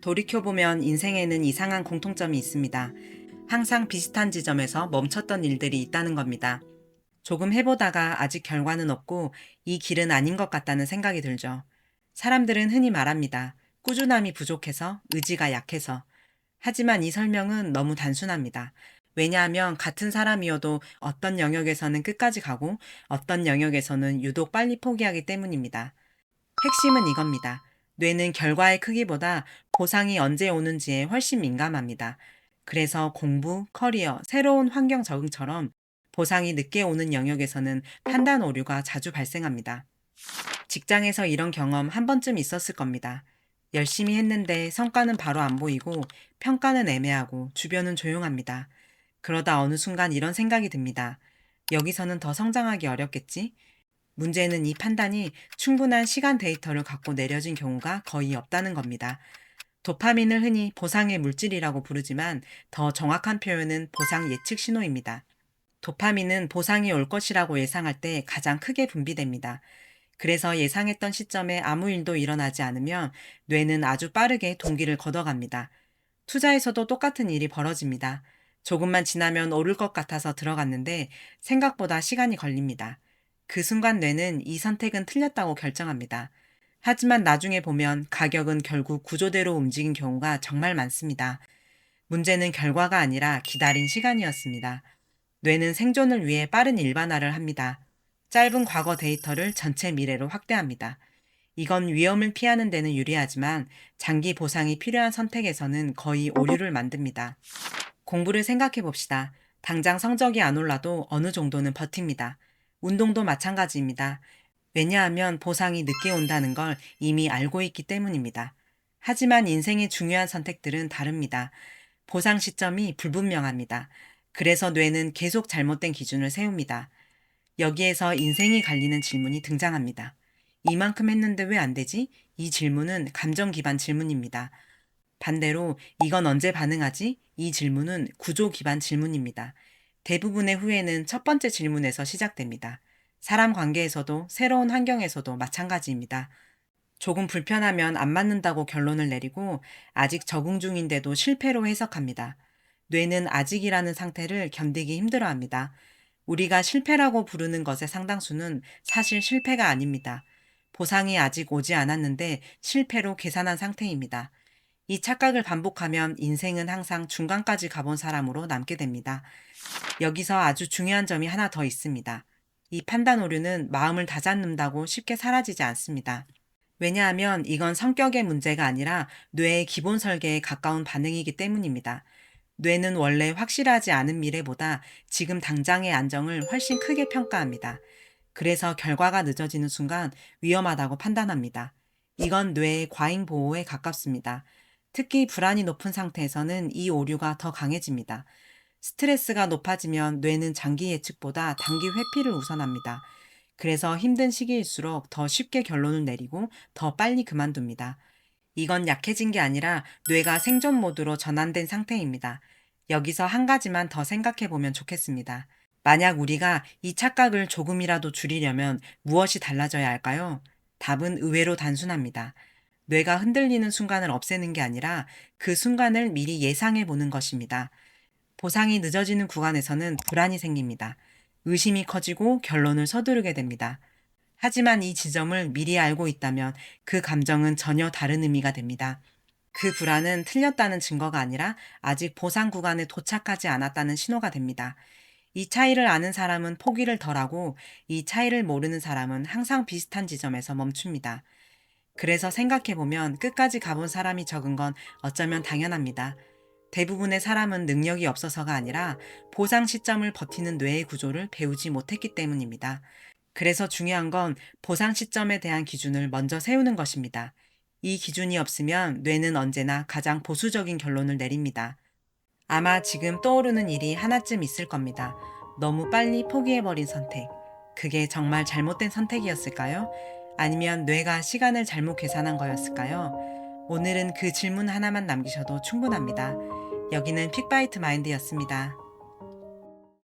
돌이켜보면 인생에는 이상한 공통점이 있습니다. 항상 비슷한 지점에서 멈췄던 일들이 있다는 겁니다. 조금 해보다가 아직 결과는 없고 이 길은 아닌 것 같다는 생각이 들죠. 사람들은 흔히 말합니다. 꾸준함이 부족해서, 의지가 약해서. 하지만 이 설명은 너무 단순합니다. 왜냐하면 같은 사람이어도 어떤 영역에서는 끝까지 가고 어떤 영역에서는 유독 빨리 포기하기 때문입니다. 핵심은 이겁니다. 뇌는 결과의 크기보다 보상이 언제 오는지에 훨씬 민감합니다. 그래서 공부, 커리어, 새로운 환경 적응처럼 보상이 늦게 오는 영역에서는 판단 오류가 자주 발생합니다. 직장에서 이런 경험 한 번쯤 있었을 겁니다. 열심히 했는데 성과는 바로 안 보이고 평가는 애매하고 주변은 조용합니다. 그러다 어느 순간 이런 생각이 듭니다. 여기서는 더 성장하기 어렵겠지? 문제는 이 판단이 충분한 시간 데이터를 갖고 내려진 경우가 거의 없다는 겁니다. 도파민을 흔히 보상의 물질이라고 부르지만 더 정확한 표현은 보상 예측 신호입니다. 도파민은 보상이 올 것이라고 예상할 때 가장 크게 분비됩니다. 그래서 예상했던 시점에 아무 일도 일어나지 않으면 뇌는 아주 빠르게 동기를 걷어갑니다. 투자에서도 똑같은 일이 벌어집니다. 조금만 지나면 오를 것 같아서 들어갔는데 생각보다 시간이 걸립니다. 그 순간 뇌는 이 선택은 틀렸다고 결정합니다. 하지만 나중에 보면 가격은 결국 구조대로 움직인 경우가 정말 많습니다. 문제는 결과가 아니라 기다린 시간이었습니다. 뇌는 생존을 위해 빠른 일반화를 합니다. 짧은 과거 데이터를 전체 미래로 확대합니다. 이건 위험을 피하는 데는 유리하지만 장기 보상이 필요한 선택에서는 거의 오류를 만듭니다. 공부를 생각해 봅시다. 당장 성적이 안 올라도 어느 정도는 버팁니다. 운동도 마찬가지입니다. 왜냐하면 보상이 늦게 온다는 걸 이미 알고 있기 때문입니다. 하지만 인생의 중요한 선택들은 다릅니다. 보상 시점이 불분명합니다. 그래서 뇌는 계속 잘못된 기준을 세웁니다. 여기에서 인생이 갈리는 질문이 등장합니다. 이만큼 했는데 왜 안 되지? 이 질문은 감정 기반 질문입니다. 반대로 이건 언제 반응하지? 이 질문은 구조 기반 질문입니다. 대부분의 후회는 첫 번째 질문에서 시작됩니다. 사람 관계에서도 새로운 환경에서도 마찬가지입니다. 조금 불편하면 안 맞는다고 결론을 내리고 아직 적응 중인데도 실패로 해석합니다. 뇌는 아직이라는 상태를 견디기 힘들어 합니다. 우리가 실패라고 부르는 것의 상당수는 사실 실패가 아닙니다. 보상이 아직 오지 않았는데 실패로 계산한 상태입니다. 이 착각을 반복하면 인생은 항상 중간까지 가본 사람으로 남게 됩니다. 여기서 아주 중요한 점이 하나 더 있습니다. 이 판단 오류는 마음을 다잡는다고 쉽게 사라지지 않습니다. 왜냐하면 이건 성격의 문제가 아니라 뇌의 기본 설계에 가까운 반응이기 때문입니다. 뇌는 원래 확실하지 않은 미래보다 지금 당장의 안정을 훨씬 크게 평가합니다. 그래서 결과가 늦어지는 순간 위험하다고 판단합니다. 이건 뇌의 과잉 보호에 가깝습니다. 특히 불안이 높은 상태에서는 이 오류가 더 강해집니다. 스트레스가 높아지면 뇌는 장기 예측보다 단기 회피를 우선합니다. 그래서 힘든 시기일수록 더 쉽게 결론을 내리고 더 빨리 그만둡니다. 이건 약해진 게 아니라 뇌가 생존 모드로 전환된 상태입니다. 여기서 한 가지만 더 생각해 보면 좋겠습니다. 만약 우리가 이 착각을 조금이라도 줄이려면 무엇이 달라져야 할까요? 답은 의외로 단순합니다. 뇌가 흔들리는 순간을 없애는 게 아니라 그 순간을 미리 예상해 보는 것입니다. 보상이 늦어지는 구간에서는 불안이 생깁니다. 의심이 커지고 결론을 서두르게 됩니다. 하지만 이 지점을 미리 알고 있다면 그 감정은 전혀 다른 의미가 됩니다. 그 불안은 틀렸다는 증거가 아니라 아직 보상 구간에 도착하지 않았다는 신호가 됩니다. 이 차이를 아는 사람은 포기를 덜하고 이 차이를 모르는 사람은 항상 비슷한 지점에서 멈춥니다. 그래서 생각해보면 끝까지 가본 사람이 적은 건 어쩌면 당연합니다. 대부분의 사람은 능력이 없어서가 아니라 보상 시점을 버티는 뇌의 구조를 배우지 못했기 때문입니다. 그래서 중요한 건 보상 시점에 대한 기준을 먼저 세우는 것입니다. 이 기준이 없으면 뇌는 언제나 가장 보수적인 결론을 내립니다. 아마 지금 떠오르는 일이 하나쯤 있을 겁니다. 너무 빨리 포기해버린 선택. 그게 정말 잘못된 선택이었을까요? 아니면 뇌가 시간을 잘못 계산한 거였을까요? 오늘은 그 질문 하나만 남기셔도 충분합니다. 여기는 픽바이트 마인드였습니다.